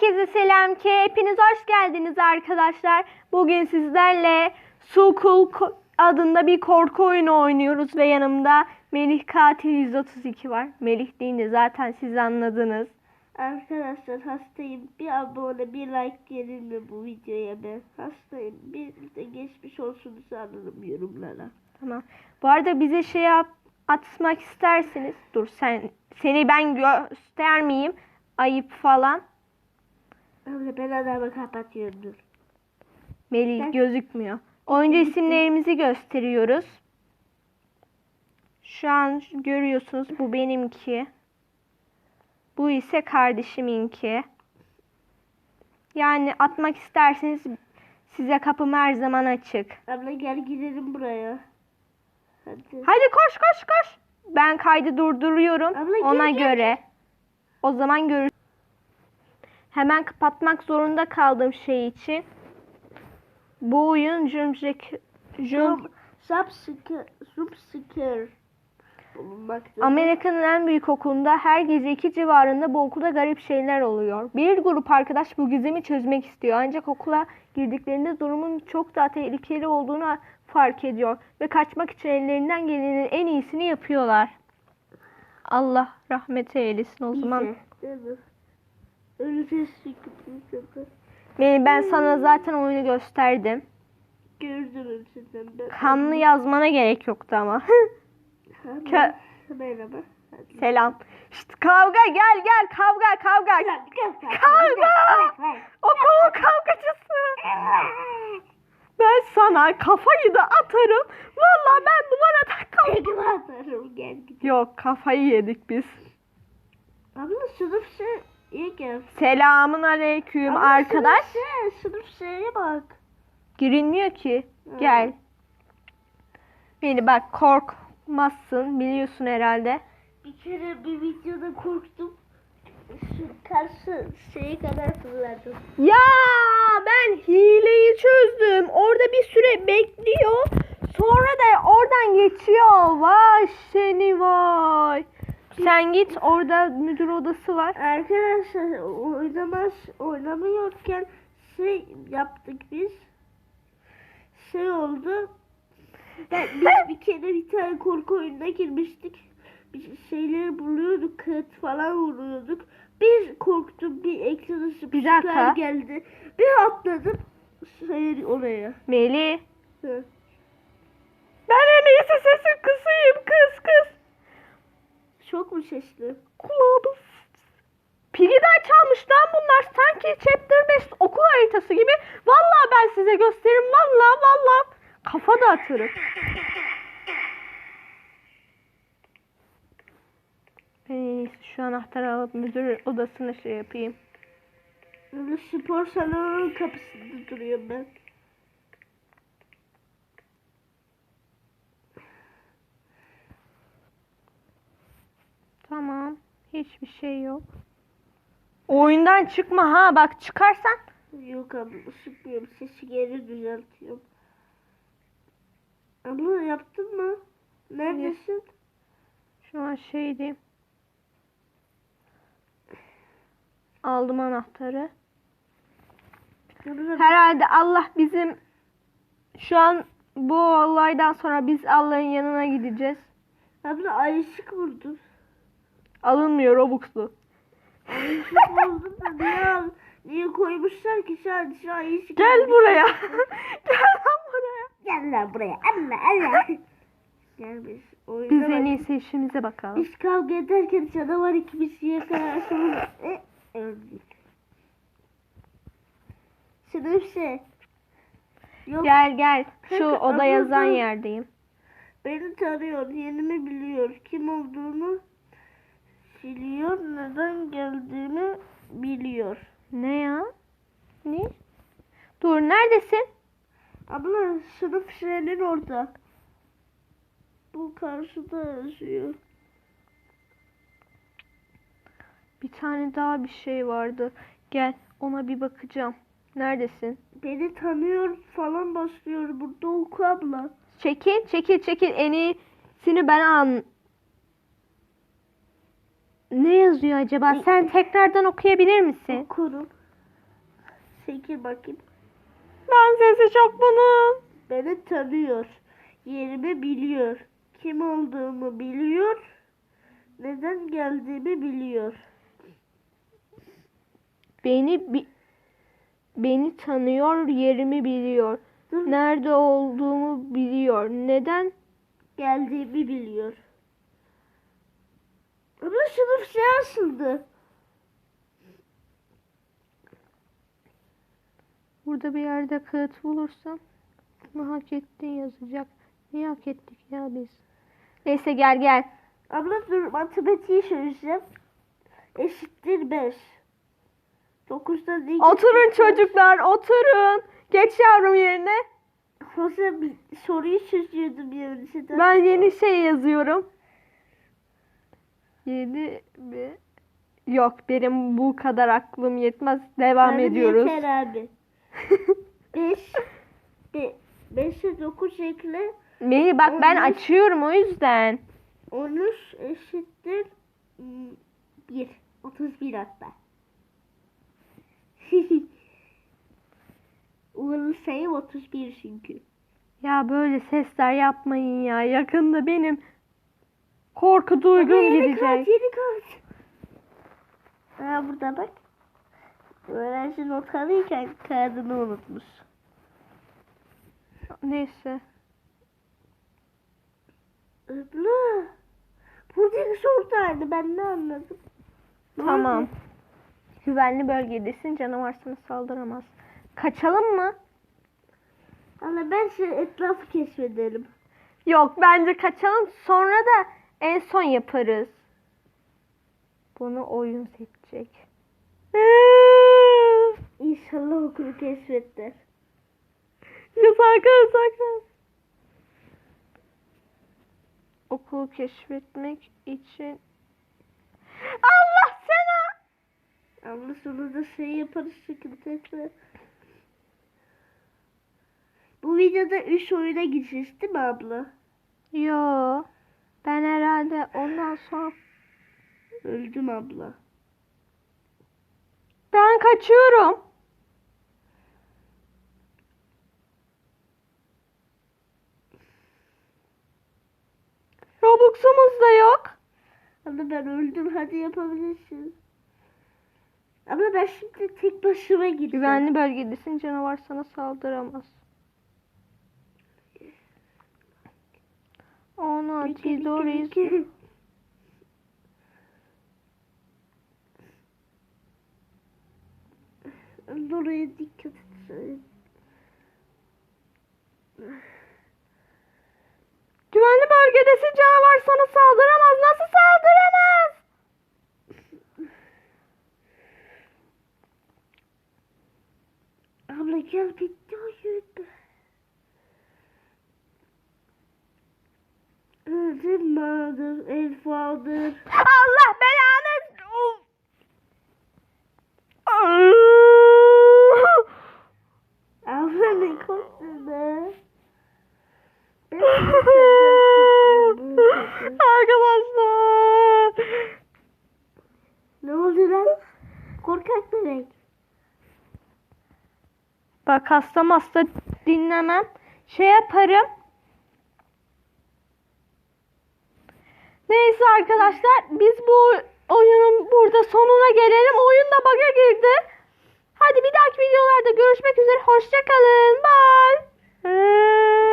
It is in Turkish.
Herkese selam ki hepiniz hoş geldiniz arkadaşlar. Bugün sizlerle Sukul adında bir korku oyunu oynuyoruz ve yanımda Melih Katil 132 var. Melih deyince zaten siz anladınız. Arkadaşlar hastayım. Bir abone, bir like gelir mi bu videoya ben? Hastayım. Bir de geçmiş olsun sanırım yorumlara. Tamam. Bu arada bize şey yap, atmak isterseniz dur sen seni ben göstermeyeyim. Ayıp falan. Abla ben adamı kapatıyorum dur. Melih Ben- gözükmüyor. Oyuncu isimlerimizi gösteriyoruz. Şu an görüyorsunuz bu benimki. Bu ise kardeşiminki. Yani atmak isterseniz size kapım her zaman açık. Abla gel gidelim buraya. Hadi. Hadi koş koş koş. Ben kaydı durduruyorum Abla gel, ona gel, göre. O zaman görür. Hemen kapatmak zorunda kaldığım şey için. Bu oyun Jumjek Jum. Bulunmakta. Amerika'nın en büyük okulunda her gece iki civarında bu okulda garip şeyler oluyor. Bir grup arkadaş bu gizemi çözmek istiyor ancak okula girdiklerinde durumun çok daha tehlikeli olduğunu fark ediyor ve kaçmak için ellerinden gelenin en iyisini yapıyorlar. Allah rahmet eylesin o zaman. Öleceğiz çünkü sefer. Ben, sana zaten oyunu gösterdim. Gördüm ben. Kanlı yazmana gerek yoktu ama. Kö- Merhaba. Selam. Şşt, kavga gel gel kavga kavga. Kavga. Okul kavgacısı. Ben sana kafayı da atarım. Vallahi ben duvara. Tekme atarım gel. Yok kafayı yedik biz. Abla sınıf şey iyi gel. Selamun aleyküm Abla, arkadaş. Sınıf şey, sınıf şeye bak. Girilmiyor ki. Gel. Beni bak korkmazsın biliyorsun herhalde. Bir kere bir videoda korktum. Şu karşı şeye kadar fırladım. Ya ben hileyi çözdüm. Orada bir süre bekliyor. Sonra da oradan geçiyor. Vay seni vay. Sen git orada müdür odası var. Arkadaşlar oynamaz oynamıyorken şey yaptık biz. Şey oldu. Ben, biz bir kere bir tane korku oyununa girmiştik. Bir şeyleri buluyorduk, kağıt falan vuruyorduk. Bir korktum, bir ekrana Bir dakika. geldi. Bir atladım şey oraya. Meli. Hı. Ben en iyisi sesi kısayım kız kız. Çok mu sesli? Kulağımız. Piliden çalmış lan bunlar. Sanki Chapter 5 okul haritası gibi. Vallahi ben size gösteririm. Vallahi vallahi. Kafa da atarım. İyisi şu anahtarı alıp müdür odasına şey yapayım. Spor salonunun kapısında duruyorum ben. Tamam. Hiçbir şey yok. Oyundan çıkma ha. Bak çıkarsan. Yok abla sıkmıyorum. Sesi geri düzeltiyorum. Abla yaptın mı? Neredesin? Şu an şeydeyim. Aldım anahtarı. Herhalde Allah bizim şu an bu olaydan sonra biz Allah'ın yanına gideceğiz. abla ayışık vurdum. Alınmıyor Robux'lu. Vurdum da niye, al- niye koymuşlar ki şu an şu ayışık Gel buraya. Gel lan buraya. Gel lan buraya. Allah Allah. Gel biz oyuna Biz en bak. iyisi işimize bakalım. Biz kavga ederken canavar ikimiz yakalarsanız e, öldük. Sınıf şey. Yok Gel gel. Şu Kanka, oda yazan abla- yerdeyim. beni tanıyor, yerimi biliyor, kim olduğunu biliyor, neden geldiğimi biliyor. Ne ya? Ne? Dur neredesin? Abla sınıf şeyinin orada. Bu karşıda yazıyor. Bir tane daha bir şey vardı. Gel ona bir bakacağım. Neredesin? Beni tanıyor falan başlıyor. Burada oku abla. Çekil, çekil, çekil. En iyisini ben an. Ne yazıyor acaba? Sen tekrardan okuyabilir misin? Okurum. Çekil bakayım. Ben sesi çok bunun. Beni tanıyor. Yerimi biliyor. Kim olduğumu biliyor. Neden geldiğimi biliyor. Beni bi- beni tanıyor, yerimi biliyor. Dur Nerede olduğumu biliyor. Neden? geldiğimi biliyor. Ama sınıf şey asıldı. Burada bir yerde kağıt bulursam bunu hak ettin yazacak. Ne hak ettik ya biz? Neyse gel gel. Abla dur matematiği çözeceğim. Eşittir 5. 9'dan iki Oturun çocuklar oturun. Geç yavrum yerine. Bir soruyu çözüyordum yarısında. Ben yeni şey yazıyorum. Yeni bir... Yok benim bu kadar aklım yetmez. Devam Benim ediyoruz. Yeter abi. 5 5'e 9 ekle Beni bak ben Olmuş. açıyorum o yüzden. 13 eşittir 1. 31 hatta. Uğurlu sayım 31 çünkü. Ya böyle sesler yapmayın ya. Yakında benim korku duygum yeni gidecek. kart, yeni kart. Ha burada bak. Öğrenci not alırken kağıdını unutmuş. Neyse. Abla. Buradaki soru da aynı. Ben ne anladım? Tamam. Güvenli bölgedesin. Canavar sana saldıramaz. Kaçalım mı? Ama ben şu etrafı keşfedelim. Yok bence kaçalım. Sonra da en son yaparız. Bunu oyun seçecek. İnşallah okulu keşfetler. Ya sakın sakın. Okulu keşfetmek için. Allah sana. Ama sonunda şey yaparız sıkıntı etme. Bu videoda 3 oyuna gideceğiz değil mi abla? Yo. Ondan sonra Öldüm abla. ben kaçıyorum. Robux'umuz da yok. Abla ben öldüm hadi yapabilirsin. Ama ben şimdi tek başıma gideceğim. Güvenli bölgedesin canavar sana saldıramaz. Ona kere, bir kere, Tidoris. bir kere. Abla Oraya dikkat et. Güvenli bölgedesin canavar sana saldıramaz. Nasıl saldıramaz? Abla gel bitti oyun. Öldüm mağdur, el fağdır. Allah belanı. Of. Abla ne korktun be? Ben senden korktum, bu korktum. Arkadaşlar. Ne oldu lan? Korkak bebek. Hasta dinlemem. Şey yaparım. Neyse arkadaşlar biz bu oyunun burada sonuna gelelim. Oyun da bug'a girdi. Hadi bir dahaki videolarda görüşmek üzere. Hoşçakalın. Bye.